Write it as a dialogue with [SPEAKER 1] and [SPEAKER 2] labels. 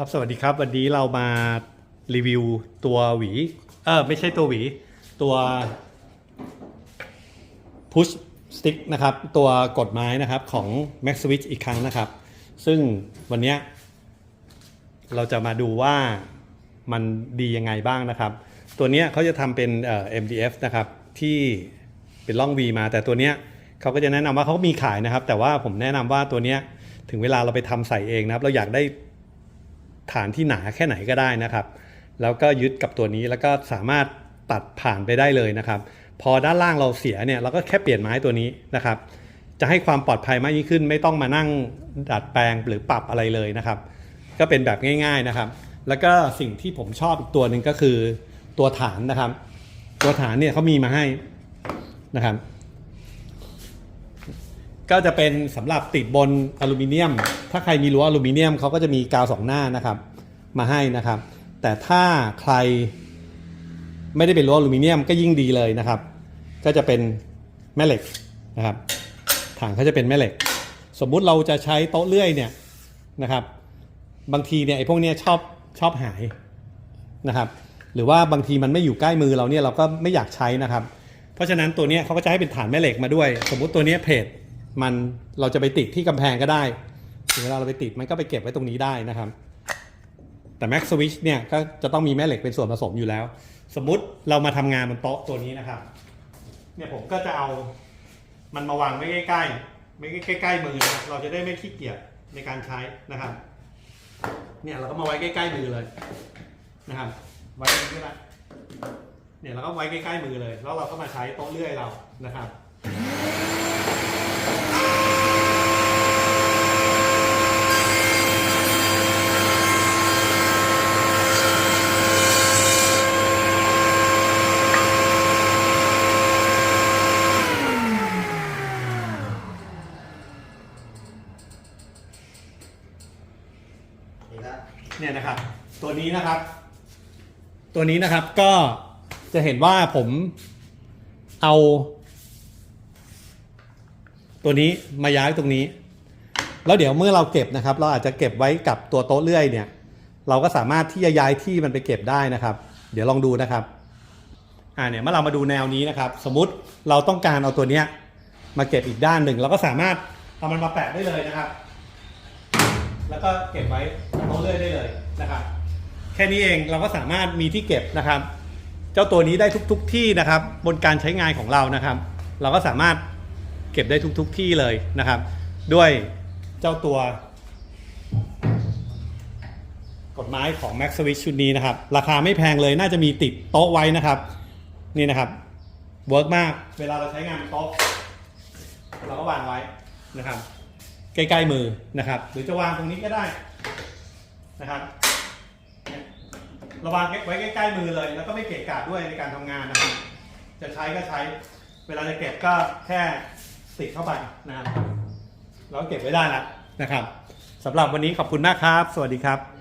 [SPEAKER 1] ครับสวัสดีครับ วันนี้เรามารีวิวตัวหวี เออไม่ใช่ตัวหวี ตัว push stick นะครับ ตัวกดไม้นะครับของ Max Switch อีกครั้งนะครับ ซึ่งวันนี้เราจะมาดูว่ามันดียังไงบ้างนะครับ ตัวนี้เขาจะทำเป็นเอ่อ MDF นะครับ ที่เป็นร่อง V มา แต่ตัวนี้เขาก็จะแนะนำว่าเขามีขายนะครับ แต่ว่าผมแนะนำว่าตัวนี้ถึงเวลาเราไปทำใส่เองนะครับ เราอยากได้ ฐานที่หนาแค่ไหนก็ได้นะครับ แล้วก็ยึดกับตัวนี้แล้วก็สามารถตัดผ่านไปได้เลยนะครับ พอด้านล่างเราเสียเนี่ยเราก็แค่เปลี่ยนไม้ตัวนี้นะครับ จะให้ความปลอดภัยมากยิ่งขึ้น ไม่ต้องมานั่งดัดแปลงหรือปรับอะไรเลยนะครับ ก็เป็นแบบง่ายๆนะครับ แล้วก็สิ่งที่ผมชอบอีกตัวหนึ่งก็คือตัวฐานนะครับ ตัวฐานเนี่ยเขามีมาให้นะครับ ก็จะเป็นสำหรับติดบนอลูมิเนียม ถ้าใครมีรั้วอลูมิเนียมเขาก็จะมีกาวสองหน้านะครับ มาให้นะครับ แต่ถ้าใครไม่ได้เป็นรั้วอลูมิเนียมก็ยิ่งดีเลยนะครับ ก็จะเป็นแม่เหล็กนะครับถังเขาจะเป็นแม่เหล็ก สมมุติเราจะใช้โต๊ะเลื่อยเนี่ยนะครับ บางทีเนี่ยไอ้พวกเนี้ยชอบชอบหายนะครับ หรือว่าบางทีมันไม่อยู่ใกล้มือเราเนี่ยเราก็ไม่อยากใช้นะครับ เพราะฉะนั้นตัวเนี้ยเขาก็จะให้เป็นฐานแม่เหล็กมาด้วย สมมุติตัวเนี้ยเพจมันเราจะไปติดที่กำแพงก็ได้ ถึงเวลาเราไปติดมันก็ไปเก็บไว้ตรงนี้ได้นะครับ แต่ Max Switch เนี่ยก็จะต้องมีแม่เหล็กเป็นส่วนผสมอยู่แล้ว สมมุติเรามาทำงานบนโต๊ะตัวนี้นะครับ เนี่ยผมก็จะเอามันมาวางไว้ใกล้ๆไม่ใกล้ๆมือนะเราจะได้ไม่ขี้เกียจในการใช้นะครับ เนี่ยเราก็มาไว้ใกล้ๆมือเลยนะครับ ไว้ตรงนี้ก็ได้เนี่ยเราก็ไว้ใกล้ๆมือเลย แล้วเราก็มาใช้โต๊ะเลื่อยเรานะครับ เนี่ยนะครับ ตัวนี้นะครับ ตัวนี้นะครับก็จะเห็นว่าผมเอา ตัวนี้มาย้ายตรงนี้ แล้วเดี๋ยวเมื่อเราเก็บนะครับ เราอาจจะเก็บไว้กับตัวโต๊ะเลื่อยเนี่ย เราก็สามารถที่จะย้ายที่มันไปเก็บได้นะครับ เดี๋ยวลองดูนะครับอ่าเนี่ยเมื่อเรามาดูแนวนี้นะครับ สมมติเราต้องการเอาตัวเนี้ยมาเก็บอีกด้านหนึ่งเราก็สามารถเอามันมาแปะได้เลยนะครับ แล้วก็เก็บไว้ โต๊ะเลื่อยได้เลยนะครับ แค่นี้เองเราก็สามารถมีที่เก็บนะครับ เจ้าตัวนี้ได้ทุกๆที่นะครับ บนการใช้งานของเรานะครับ เราก็สามารถเก็บได้ทุกๆที่เลยนะครับ ด้วยเจ้าตัว กฎหมายของ Max Switch ชุดนี้นะครับ ราคาไม่แพงเลยน่าจะมีติดโต๊ะไว้นะครับ นี่นะครับเวิร์กมากเวลาเราใช้งานบนโต๊ะเราก็วางไว้นะครับใกล้ๆมือนะครับ หรือจะวางตรงนี้ก็ได้ นะครับเนี่ยเระวังไว้ใกล้ๆมือเลย แล้วก็ไม่เกะกะด้วยในการทำงานนะครับ จะใช้ก็ใช้ เวลาจะเก็บก็แค่ติดเข้าไปนะครับเราก็เก็บไว้ได้แล้วนะครับสำหรับวันนี้ขอบคุณมากครับ สวัสดีครับ